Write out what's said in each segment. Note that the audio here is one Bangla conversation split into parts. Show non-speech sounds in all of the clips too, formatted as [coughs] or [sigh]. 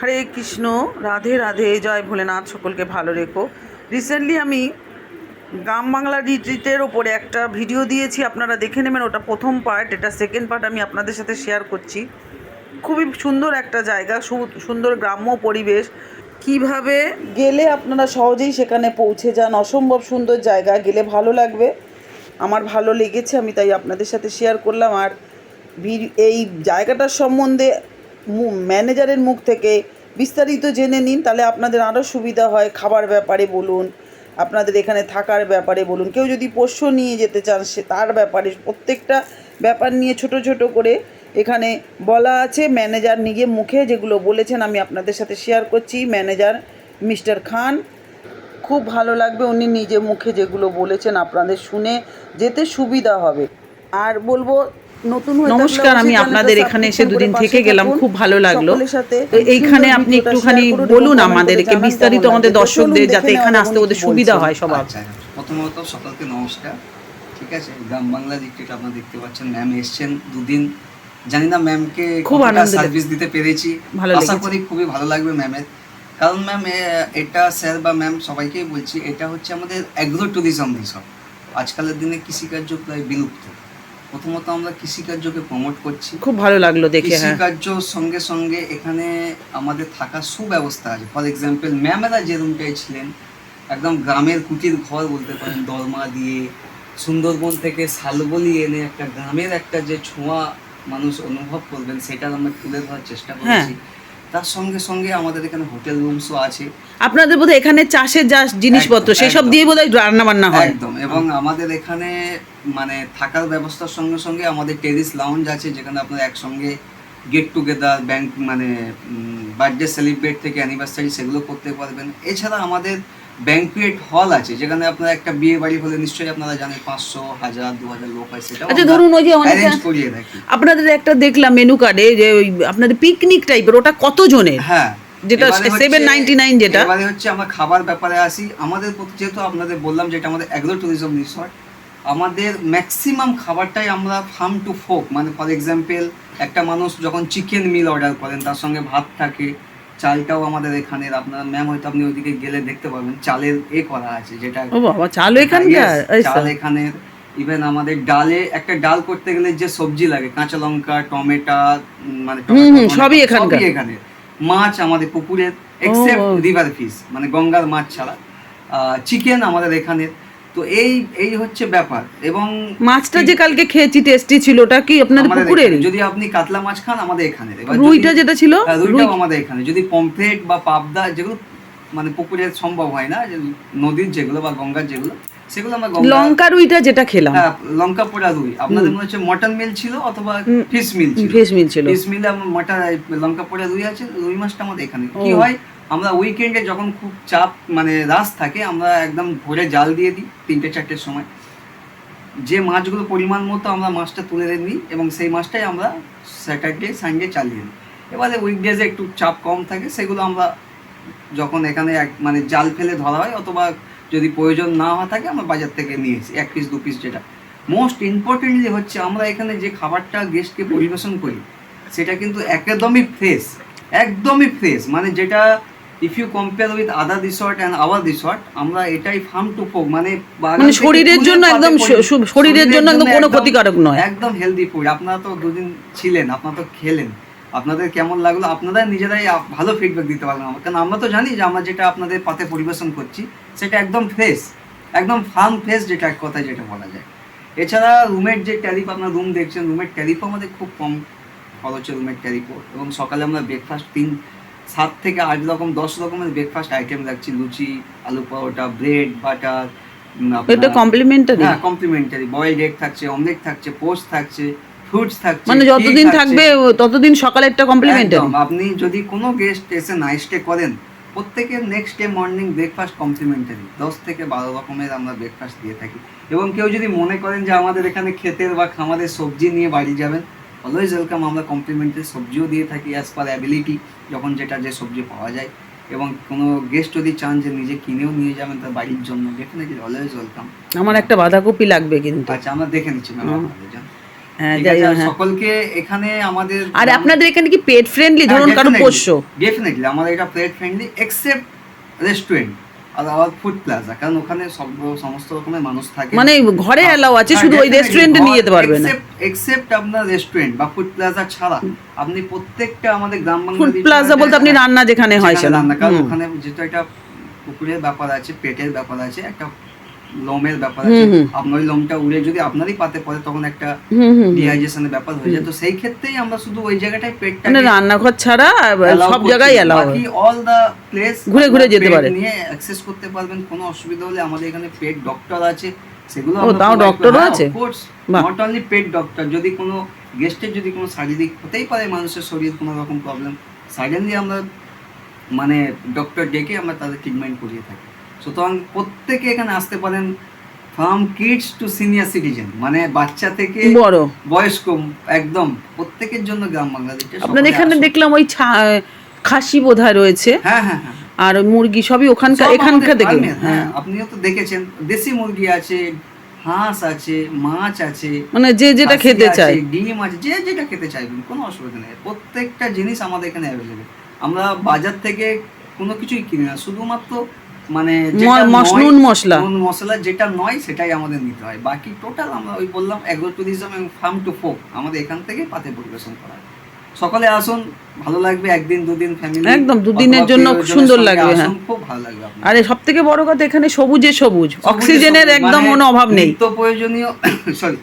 হরে কৃষ্ণ, রাধে রাধে, জয় ভোলেনাথ, সকলকে ভালো রেখো। রিসেন্টলি আমি গ্রাম বাংলা রিট্রিটের ওপরে একটা ভিডিও দিয়েছি, আপনারা দেখে নেবেন, ওটা প্রথম পার্ট এটা সেকেন্ড পার্ট আমি আপনাদের সাথে শেয়ার করছি। খুবই সুন্দর একটা জায়গা সুন্দর গ্রাম্য পরিবেশ। কীভাবে গেলে আপনারা সহজেই সেখানে পৌঁছে যান, অসম্ভব সুন্দর জায়গা, গেলে ভালো লাগবে। আমার ভালো লেগেছে, আমি তাই আপনাদের সাথে শেয়ার করলাম। আর এই জায়গাটার সম্বন্ধে ম্যানেজারের মুখ থেকে বিস্তারিত জেনে নিন, তাহলে আপনাদের আরও সুবিধা হয় খাবার ব্যাপারে বলুন, আপনাদের এখানে থাকার ব্যাপারে বলুন। কেউ যদি পোষ্য নিয়ে যেতে চান, সে তার ব্যাপারে, প্রত্যেকটা ব্যাপার নিয়ে ছোট ছোট করে এখানে বলা আছে। ম্যানেজার নিজে মুখে যেগুলো বলেছেন, আমি আপনাদের সাথে শেয়ার করছি। ম্যানেজার মিস্টার খান, খুব ভালো লাগবে উনি নিজে মুখে যেগুলো বলেছেন আপনাদের শুনে, যেতে সুবিধা হবে। আর বলব নতুন নমস্কার আমি আপনাদের এখানে এসে দুদিন থেকে গেলাম খুব ভালো লাগল। তো এইখানে আপনি একটুখানি বলুন আমাদেরকে বিস্তারিত আমাদের দর্শকদের যাতে এখানে আসতে ওদের সুবিধা হয় সবার। আচ্ছা প্রথমত সকলকে নমস্কার। ঠিক আছে গ্রাম বাংলা দিকটা আপনারা দেখতে পাচ্ছেন ম্যাম এসছেন দুদিন। জানি না ম্যামকে খুব আনন্দ সার্ভিস দিতে পেরেছি। ভালো আশা করি খুবই ভালো লাগবে ম্যামের কারণ ম্যাম এটা স্যার বা ম্যাম সবাইকেই বলছি এটা হচ্ছে আমাদের অ্যাগ্রো ট্যুরিজম রিসর্ট আজকালের দিনে কৃষিকার্য প্রায় বিলুপ্ত। প্রথমত আমরা কৃষিকার্যকে প্রমোট করছি। খুব ভালো লাগল দেখে হ্যাঁ। কৃষিকার্যর সঙ্গে সঙ্গে এখানে আমাদের থাকার সুব্যবস্থা আছে। ফর এক্সাম্পল ম্যামেরা যে রুমটায় ছিলেন একদম গ্রামের কুটির ঘর বলতে পারেন দরমা দিয়ে সুন্দরবন থেকে শালবলি এনে একটা গ্রামের একটা যে ছোঁয়া মানুষ অনুভব করবেন সেটা আমরা তুলে ধরার চেষ্টা হ্যাঁ। করেছি। তার সঙ্গে সঙ্গে আমাদের এখানে হোটেল রুমসও আছে। আপনাদের বোধহয় এখানে চাষের যা জিনিসপত্র সেই সব। দিয়ে বোধহয় রান্না বান্না হয়? একদম এবং আমাদের এখানে মানে থাকার ব্যবস্থার সঙ্গে সঙ্গে আমাদের টেরিস লাউঞ্জ আছে যেখানে আপনারা একসঙ্গে গেট টুগেদার ব্যাংক মানে বার্থডে সেলিব্রেট থেকে অ্যানিভার্সারি সেগুলো করতে পারবেন। এছাড়া আমাদের ব্যাংকুয়েট হল আছে যেখানে আপনারা একটা বিয়ে বাড়ি হলে নিশ্চয়ই আপনারা জানেন পাঁচশো হাজার দু হাজার লোক হয় সেটা আচ্ছা, ধরুন ওই যে অনেকে- আপনাদের একটা দেখলাম মেনু কার্ডে যে ওই আপনাদের পিকনিক টাইপের ওটা কত জনের হ্যাঁ যেটা এবারে হচ্ছে- 799 যেটা। এবারে হচ্ছে আমরা খাবার ব্যাপারে আসি। আমাদের যেহেতু আপনাদের বললাম যেটা আমাদের অ্যাগ্রো ট্যুরিজম রিসর্ট আমাদের ম্যাক্সিমাম খাবারটাই আমরা ফার্ম টু ফোক মানে ফর এক্সাম্পল একটা মানুষ যখন চিকেন মিল অর্ডার করেন তার সঙ্গে ভাত থাকে চালটাও আমাদের এখানে আপনার ম্যাম হয়তো আপনি ওইদিকে গেলে দেখতে পাবেন চালের এ করা আছে যেটা ও বাবা চালু এখানকার চাল তো। এখানের ইভেন আমাদের ডালে একটা ডাল করতে গেলে যে সবজি লাগে কাঁচা লঙ্কা টমেটো মানে সবই এখানকার। সবই এখানে। মাছ আমাদের পুকুরের এক্সেপ্ট রিভার ফিশ মানে গঙ্গার মাছ ছাড়া। চিকেন আমাদের এখানে তো এই এই হচ্ছে ব্যাপার এবং মাছটা যে কালকে খেয়েছি টেস্টি ছিল ওটা কি আপনাদের এখানে। যদি আপনি কাতলা মাছ খান আমাদের এখানে। রুইটা যেটা ছিল? হ্যাঁ, রুইটাও আমাদের এখানে। যদি পমফ্রেট বা পাবদা যেগুলো মানে পুকুরে সম্ভব হয় না নদীর যেগুলো বা গঙ্গার যেগুলো সেগুলো আমরা লঙ্কা রুইটা যেটা খেলাম। হ্যাঁ লঙ্কা পোড়া রুই। আপনাদের মনে হচ্ছে মটন মিল ছিল অথবা ফিশ মিল ছিল? ফিশ মিল ছিল। ফিশ মিলে আমার মটা লঙ্কা পোড়া রুই আছে রুই মাছটা আমাদের এখানে। কি হয়? আমরা উইকেন্ডে যখন খুব চাপ মানে রাস থাকে, আমরা একদম ভোরে জাল দিয়ে দিই তিনটে, চারটের সময়। যে মাছগুলো পরিমাণ মতো আমরা মাছটা তুলে নিই এবং সেই মাছটাই আমরা স্যাটারডে সানডে চালিয়ে দিই। এবারে উইকডেজে একটু চাপ কম থাকে, সেগুলো আমরা যখন এখানে এক মানে জাল ফেলে ধরা হয় অথবা যদি প্রয়োজন না হওয়া থাকে, আমরা বাজার থেকে নিয়ে এসি এক পিস দু পিস যেটা। মোস্ট ইম্পর্টেন্টলি হচ্ছে আমরা এখানে যে খাবারটা গেস্টকে পরিবেশন করি, সেটা কিন্তু একদমই ফ্রেশ একদমই ফ্রেশ মানে যেটা if you compare with other resort and our resort আমরা এটাই ফার্ম টু ফোক মানে মানে শরীরের জন্য একদম শরীরের জন্য একদম কোনো ক্ষতিকারক নয়। একদম হেলদি ফুড আপনারা তো দুদিন ছিলেন আপনারা তো খেলেন। আপনাদের কেমন লাগল? আপনারা নিজেরাই ভালো ফিডব্যাক দিতে পারবেন আমার কারণ আমরা তো জানি যে আমরা যেটা আপনাদের পাতে পরিবেশন করছি সেটা একদম ফ্রেশ একদম ফার্ম ফ্রেশ যেটা এক কথায় যেটা বলা যায়। এছাড়া রুমের যে ট্যারিফ আপনার রুম দেখছেন রুমের ট্যারিফও আমাদের খুব কম খরচে রুমের ট্যারিফও এবং সকালে আমরা ব্রেকফাস্ট তিন সাত থেকে আট রকম দশ রকমের ব্রেকফাস্ট আইটেম রাখছি লুচি আলু পরোটা ব্রেড বাটার এটা কমপ্লিমেন্টারি হ্যাঁ কমপ্লিমেন্টারি বয়েলড এগ থাকছে অমলেট থাকছে পোস্ট থাকছে ফ্রুটস থাকছে মানে যতদিন থাকবে ততদিন সকালে কমপ্লিমেন্টারি আপনি যদি কোনো গেস্ট এসে নাইট স্টে করেন প্রত্যেকের next day morning breakfast complimentary দশ থেকে বারো রকমের আমরা ব্রেকফাস্ট দিয়ে থাকি। এবং কেউ যদি মনে করেন যে আমাদের এখানে ক্ষেতের বা খামারের সবজি নিয়ে বাড়ি যাবেন অলওয়েজ ওয়েলকাম আমরা কমপ্লিমেন্টারি সবজিও দিয়ে থাকি অ্যাজ পার অ্যাবিলিটি যখন যেটা যে সবজি পাওয়া যায়। এবং কোনো গেস্ট যদি চান যে নিজে কিনেও নিয়ে যাবেন তার বাড়ির জন্য ডেফিনেটলি অলওয়েজ ওয়েলকাম আমার একটা বাঁধাকপি লাগবে কিন্তু। আচ্ছা আমরা দেখে নিচ্ছি ম্যাম হ্যাঁ, হ্যাঁ। সকলকে এখানে আমাদের আর আপনাদের এখানে কি পেট ফ্রেন্ডলি হ্যাঁ, ধরুন কারও পোষ্য। ডেফিনেটলি আমাদের এটা প্লেট ফ্রেন্ডলি এক্সেপ্ট রেস্টুরেন্ট আর ফুড প্লাজা কারণ ওখানে সব সমস্ত রকমের মানুষ থাকে। মানে ঘরে আছে হ্যাঁ, শুধু ওই রেস্টুরেন্টে নিয়ে যেতে পারবে না। এক্সেপ্ট আপনার রেস্টুরেন্ট বা ফুড প্লাজা ছাড়া আপনি প্রত্যেকটা আমাদের গ্রাম বাংলা ফুড প্লাজা বলতে আপনি রান্না যেখানে হয় সেখানে রান্না কারণ ওখানে যেটা একটা পুকুরের ব্যাপার আছে পেটের ব্যাপার আছে একটা লোমের ব্যাপার আছে। আপনার ওই লোমটা উড়ে যদি আপনারই পাতে পড়ে তখন একটা ডিহাইড্রেশনের ব্যাপার হয়ে যায়। তো সেই ক্ষেত্রেই আমরা শুধু ওই জায়গাটায় পেটটা মানে রান্নাঘর ছাড়া সব জায়গায় এলাও বাকি অল দা প্লেস ঘুরে ঘুরে যেতে পারে। নিয়ে অ্যাক্সেস করতে পারবেন। কোনো অসুবিধা হলে আমাদের এখানে পেট ডক্টর আছে। সেগুলো ও, তাও doctor-ও আছে? নট অনলি পেট ডক্টর যদি কোনো গেস্টের যদি কোনো শারীরিক হতেই পারে মানুষের শরীর কোনো রকম প্রবলেম সাডেনলি আমরা মানে ডক্টর ডেকে আমরা তাদের ট্রিটমেন্ট করিয়ে থাকি। সুতরাং প্রত্যেকে এখানে আসতে পারেন from kids to senior citizen মানে বাচ্চা থেকে বড়। বয়স্ক একদম প্রত্যেকের জন্য গ্রাম বাংলাদেশে আপনাদের এখানে দেখলাম ওই খাসি বোধহয় রয়েছে। হ্যাঁ হ্যাঁ হ্যাঁ। আর মুরগি সবই ওখানকার এখানকার ফার্মের, হ্যাঁ হ্যাঁ। আপনিও তো দেখেছেন দেশি মুরগি আছে হাঁস আছে মাছ আছে মানে যে যেটা খেতে চায়। ডিম আছে যে যেটা খেতে চাইবেন কোনো অসুবিধা নেই। প্রত্যেকটা জিনিস আমাদের এখানে অ্যাভেলেবেল আমরা বাজার থেকে কোনো কিছুই কিনি না শুধুমাত্র মানে নুন মশলা। নুন মশলা যেটা নয় সেটাই আমাদের নিতে হয় বাকি টোটাল আমরা ওই বললাম অ্যাগ্রো ট্যুরিজম এবং ফার্ম টু ফোক আমাদের এখান থেকে পাতে পরিবেশন করা হয়। সকলে আসুন ভালো লাগবে একদিন দুদিন ফ্যামিলি একদম, দুদিনের জন্য সুন্দর লাগবে, হ্যাঁ। খুব ভালো লাগবে আরে সব থেকে বড় কথা এখানে সবুজে সবুজ অক্সিজেনের একদম মানে কোনো অভাব নেই নিত্য প্রয়োজনীয় [coughs] সরি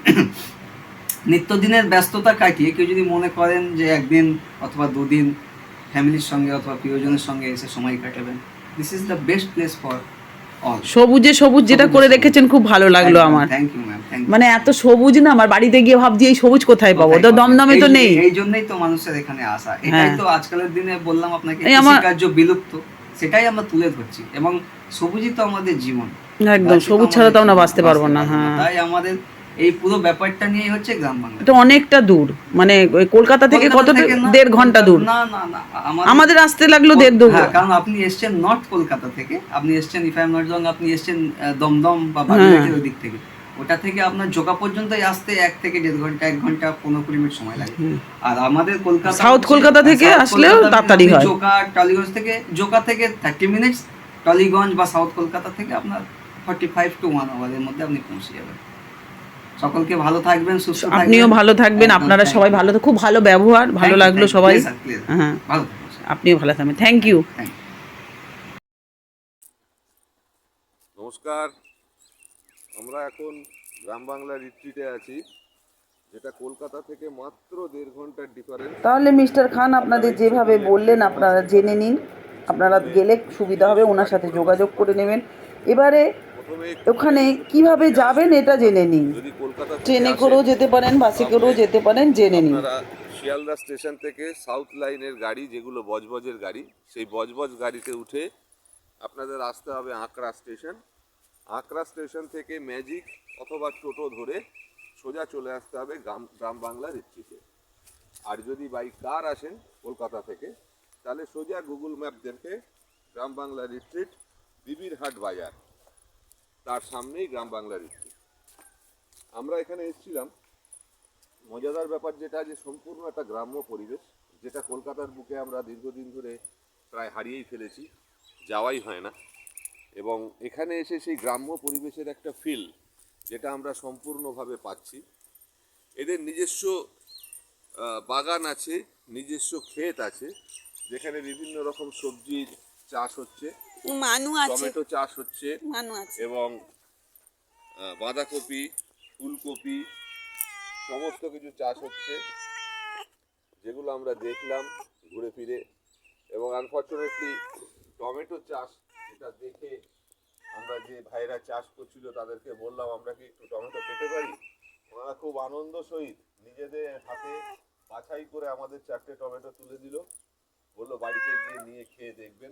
[coughs] নিত্যদিনের ব্যস্ততা কাটিয়ে কেউ যদি মনে করেন যে একদিন অথবা দুদিন ফ্যামিলির সঙ্গে অথবা প্রিয়জনের সঙ্গে এসে সময় কাটাবেন this is the best place for সবুজে সবুজ যেটা করে রেখেছেন খুব ভালো লাগল আমার। মানে এত সবুজ না আমার বাড়িতে গিয়ে ভাবছি এই সবুজ কোথায় পাবো? তো দমদমে তো নেই। এই জন্যই তো মানুষের এখানে আসা। এটাই হ্যাঁ। তো আজকালের দিনে বললাম আপনাকে কৃষিকার্য বিলুপ্ত। সেটাই আমরা তুলে ধরছি। এবং সবুজই তো আমাদের জীবন। একদম সবুজ ছাড়া তো আমরা বাঁচতে পারব না। হ্যাঁ। তাই আমাদের এই পুরো ব্যাপারটা নিয়ে হচ্ছে গ্রাম বাংলা। এটা অনেকটা দূর। মানে কলকাতা থেকে কত দেড় ঘণ্টা দূর। না না না আমাদের আসতে লাগল দেড় দু হ্যাঁ কারণ আপনি এসছেন নর্থ কলকাতা থেকে। আপনি এসছেন if I am not wrong আপনি এসছেন দমদম বা হ্যাঁ। ওই দিক থেকে। ওটা থেকে আপনার জোকা পর্যন্তই আসতে এক থেকে দেড় ঘণ্টা এক ঘণ্টা পনেরো কুড়ি মিনিট সময় লাগে। আর আমাদের কলকাতা হচ্ছে- কলকাতা হ্যাঁ, থেকে South আসলেও তাড়াতাড়ি হয়। জোকা টলিগঞ্জ থেকে জোকা থেকে থার্টি মিনিটস টলিগঞ্জ বা সাউথ কলকাতা থেকে আপনার ফর্টি ফাইভ টু ওয়ান আওয়ারের মধ্যে আপনি পৌঁছে যাবেন। সকলকে ভালো থাকবেন সুস্থ থাকবেন। আপনিও ভালো থাকবেন আপনারা সবাই ভালো তো খুব ভালো ব্যবহার ভালো লাগল সবাই. হ্যাঁ আপনিও ভালো থাকবেন। থ্যাংক ইউ নমস্কার। আমরা এখন গ্রাম বাংলা রিট্রিটে আছি যেটা কলকাতা থেকে মাত্র দেড় ঘণ্টার ডিফারেন্স তাহলে মিস্টার খান আপনাদের যেভাবে বললেন আপনারা জেনে নিন। আপনারা গেলে সুবিধা হবে ওনার সাথে যোগাযোগ করে নেবেন। এবারে ওখানে কীভাবে যাবেন এটা জেনে নিন। যদি কলকাতা ট্রেনে করেও যেতে পারেন বাসে করেও যেতে পারেন জেনে নিন। শিয়ালদা স্টেশন থেকে সাউথ লাইনের গাড়ি যেগুলো বজবজের গাড়ি সেই বজবজ গাড়িতে উঠে আপনাদের আসতে হবে আঁকড়া স্টেশন। আঁকড়া স্টেশন থেকে ম্যাজিক অথবা টোটো ধরে সোজা চলে আসতে হবে গ্রাম গ্রাম বাংলা রিট্রিটে আর যদি বাই কার আসেন কলকাতা থেকে তাহলে সোজা গুগল ম্যাপ দেখে গ্রাম বাংলা রিট্রিট বিবির হাট বাজার। তার সামনেই গ্রাম বাংলার রিট্রিট আমরা এখানে এসেছিলাম, মজাদার ব্যাপার যেটা যে সম্পূর্ণ একটা গ্রাম্য পরিবেশ, যেটা কলকাতার বুকে আমরা দীর্ঘদিন ধরে প্রায় হারিয়েই ফেলেছি, যাওয়াই হয় না। এবং এখানে এসে সেই গ্রাম্য পরিবেশের একটা ফিল যেটা আমরা সম্পূর্ণভাবে পাচ্ছি। এদের নিজস্ব বাগান আছে, নিজস্ব ক্ষেত আছে, যেখানে বিভিন্ন রকম সবজির চাষ হচ্ছে। মানু আছে। টমেটো চাষ হচ্ছে। মানু আছে। এবং বাঁধাকপি ফুলকপি সমস্ত কিছু চাষ হচ্ছে। যেগুলো আমরা দেখলাম ঘুরে ফিরে। এবং আনফর্চুনেটলি টমেটো চাষ এটা দেখে আমরা যে ভাইরা চাষ করছিল তাদেরকে বললাম আমরা কি একটু টমেটো পেতে পারি? ওনারা খুব আনন্দ সহিত নিজেদের হাতে বাছাই করে আমাদের চারটে টমেটো তুলে দিল। বলল বাড়িতে গিয়ে নিয়ে খেয়ে দেখবেন।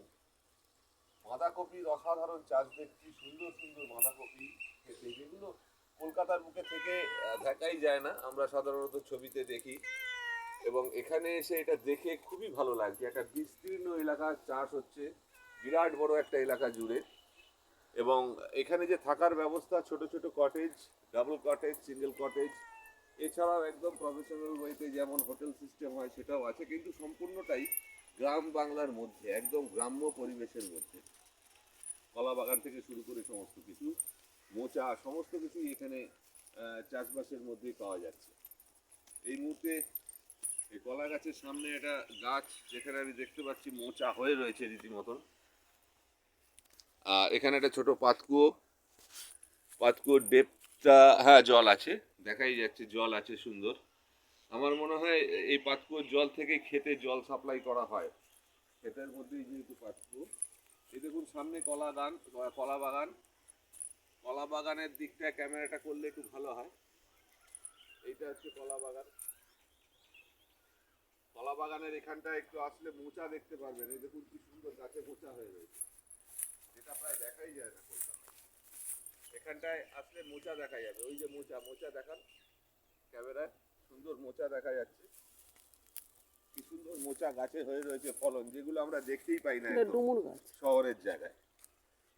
বাঁধাকপির অসাধারণ চাষ দেখছি, সুন্দর সুন্দর বাঁধাকপি খেতে। যেগুলো কলকাতার বুকে থেকে দেখাই যায় না, আমরা সাধারণত ছবিতে দেখি। এবং এখানে এসে এটা দেখে খুবই ভালো লাগছে। একটা বিস্তীর্ণ এলাকা চাষ হচ্ছে, বিরাট বড় একটা এলাকা জুড়ে। এবং এখানে যে থাকার ব্যবস্থা, ছোট ছোট cottage double cottage single cottage এছাড়াও একদম প্রফেশনাল ওয়েতে যেমন হোটেল সিস্টেম হয়, সেটাও আছে। কিন্তু সম্পূর্ণটাই গ্রাম বাংলার মধ্যে, একদম গ্রাম্য পরিবেশের মধ্যে। কলা বাগান থেকে শুরু করে সমস্ত কিছু, মোচা, সমস্ত কিছুই এখানে চাষবাসের মধ্যেই পাওয়া যাচ্ছে। এই মুহূর্তে এই কলা গাছের সামনে একটা গাছ, যেখানে আমি দেখতে পাচ্ছি মোচা হয়ে রয়েছে রীতিমতন। আর এখানে একটা ছোট পাতকুয়ো, পাতকুয়োর ডেপটা হ্যাঁ জল আছে, দেখাই যাচ্ছে, জল আছে সুন্দর। আমার মনে হয় এই পাতকুয়োর জল থেকে খেতে জল সাপ্লাই করা হয়। ক্ষেতের মধ্যেই যেহেতু পাতকুয়ো, এই দেখুন সামনে কলা গান কলা বাগান। কলা বাগানের দিকটা ক্যামেরাটা করলে একটু ভালো হয়। এইটা হচ্ছে কলা বাগান। কলা বাগানের এখানটা একটু আসলে মোচা দেখতে পারবেন। এই দেখুন কি সুন্দর গাছে মোচা হয়ে রয়েছে। যেটা প্রায় দেখাই যায় না এখানটায় আসলে মোচা দেখা যাবে। ওই যে মোচা মোচা দেখান ক্যামেরায়। সুন্দর মোচা দেখা যাচ্ছে। কি সুন্দর মোচা গাছে হয়ে রয়েছে ফলন যেগুলো আমরা দেখতেই পাই না ডুমুর গাছ। শহরের জায়গায়।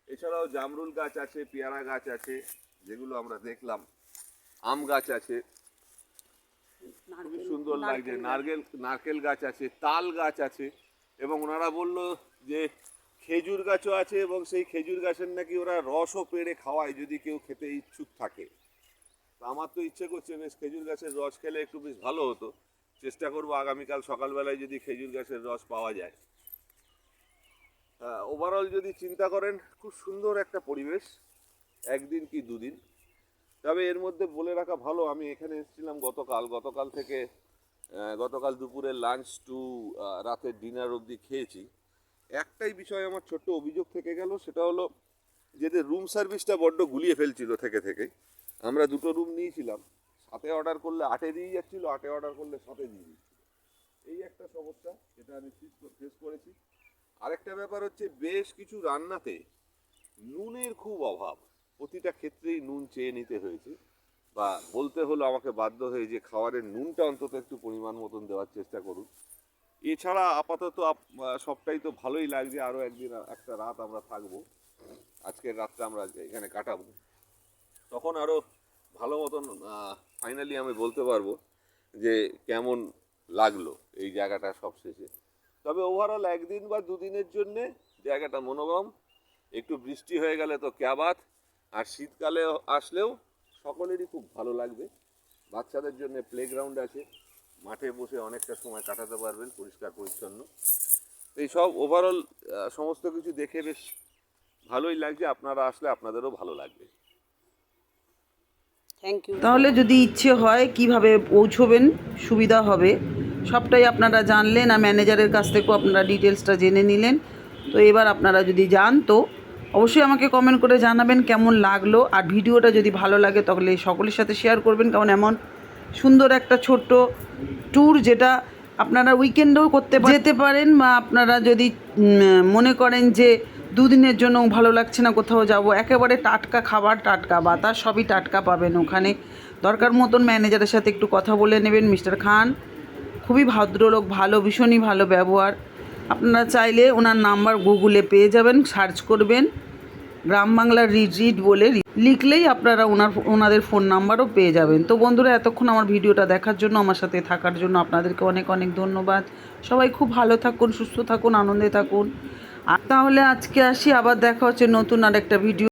এছাড়াও জামরুল গাছ আছে পেয়ারা গাছ আছে যেগুলো আমরা দেখলাম। আম গাছ আছে। খুবই সুন্দর লাগছে। নারকেল নারকেল গাছ আছে তাল গাছ আছে এবং ওনারা বলল যে খেজুর গাছও আছে এবং সেই খেজুর গাছের নাকি ওরা রসও পেড়ে খাওয়ায় যদি কেউ খেতে ইচ্ছুক থাকে। আমার তো ইচ্ছে করছে বেশ খেজুর গাছের রস খেলে একটু বেশ ভালো হতো। চেষ্টা করব আগামীকাল সকালবেলায় যদি খেজুর গাছের রস পাওয়া যায়। ওভারঅল যদি চিন্তা করেন, খুব সুন্দর একটা পরিবেশ, একদিন কি দুদিন। তবে এর মধ্যে বলে রাখা ভালো, আমি এখানে এসেছিলাম গতকাল। গতকাল থেকে গতকাল দুপুরে লাঞ্চ টু রাতের ডিনার অবধি খেয়েছি। একটাই বিষয় আমার ছোট্ট অভিযোগ থেকে গেল, সেটা হলো যে রুম সার্ভিসটা বড্ড গুলিয়ে ফেলছিল থেকে থেকে আমরা দুটো রুম নিয়েছিলাম। সাথে অর্ডার করলে আটে দিয়ে যাচ্ছিল, আটে অর্ডার করলে সাথে দিয়ে দিচ্ছিল এই একটা সমস্যা যেটা আমি ফেস করেছি। আরেকটা ব্যাপার হচ্ছে, বেশ কিছু রান্নাতে নুনের খুব অভাব। প্রতিটা ক্ষেত্রেই নুন চেয়ে নিতে হয়েছে। বা বলতে হলো আমাকে বাধ্য হয়ে যে খাবারের নুনটা অন্তত একটু পরিমাণ মতন দেওয়ার চেষ্টা করুন। এছাড়া আপাতত আপ- সবটাই তো ভালোই লাগছে। আরও একদিন একটা রাত আমরা থাকব। আজকের রাতটা আমরা এখানে কাটাবো। তখন আরও ভালো মতন ফাইনালি আমি বলতে পারব যে কেমন লাগল এই জায়গাটা সবশেষে। তবে ওভারঅল একদিন বা দুদিনের জন্যে জায়গাটা মনোরম, একটু বৃষ্টি হয়ে গেলে তো ক্যাবাত আর শীতকালে আসলেও সকলেরই খুব ভালো লাগবে। বাচ্চাদের জন্য প্লেগ্রাউন্ড আছে, মাঠে বসে অনেকটা সময় কাটাতে পারবেন পরিষ্কার পরিচ্ছন্ন। এই সব ওভারঅল সমস্ত কিছু দেখে বেশ ভালোই লাগছে, আপনারা আসলে আপনাদেরও ভালো লাগবে। থ্যাংক ইউ তাহলে যদি ইচ্ছে হয় কীভাবে পৌঁছবেন, সুবিধা হবে। সবটাই আপনারা জানলেন আর ম্যানেজারের কাছ থেকেও আপনারা ডিটেলসটা জেনে নিলেন। তো এবার আপনারা যদি যান, তো অবশ্যই আমাকে কমেন্ট করে জানাবেন কেমন লাগল। আর ভিডিওটা যদি ভালো লাগে, তাহলে সকলের সাথে শেয়ার করবেন। কারণ এমন সুন্দর একটা ছোট্ট ট্যুর যেটা আপনারা উইকেন্ডেও করতে যেতে পারেন বা আপনারা যদি মনে করেন যে দুদিনের জন্য ভালো লাগছে না, কোথাও যাব। একেবারে টাটকা খাবার টাটকা, বাতাস সবই টাটকা পাবেন ওখানে। দরকার মতন ম্যানেজারের সাথে একটু কথা বলে নেবেন। মিস্টার খান খুবই ভদ্রলোক, ভালো, ভীষণই ভালো ব্যবহার। আপনারা চাইলে ওনার নাম্বার গুগলে পেয়ে যাবেন, সার্চ করবেন। গ্রাম বাংলার রিড বলে লিখলেই আপনারা ওনার ওনাদের ফোন নাম্বারও পেয়ে যাবেন। তো বন্ধুরা, এতক্ষণ আমার ভিডিওটা দেখার জন্য, আমার সাথে থাকার জন্য আপনাদেরকে অনেক অনেক ধন্যবাদ। সবাই খুব ভালো থাকুন, সুস্থ থাকুন, আনন্দে থাকুন। আর তাহলে আজকে আসি আবার দেখা হচ্ছে নতুন আর একটা ভিডিও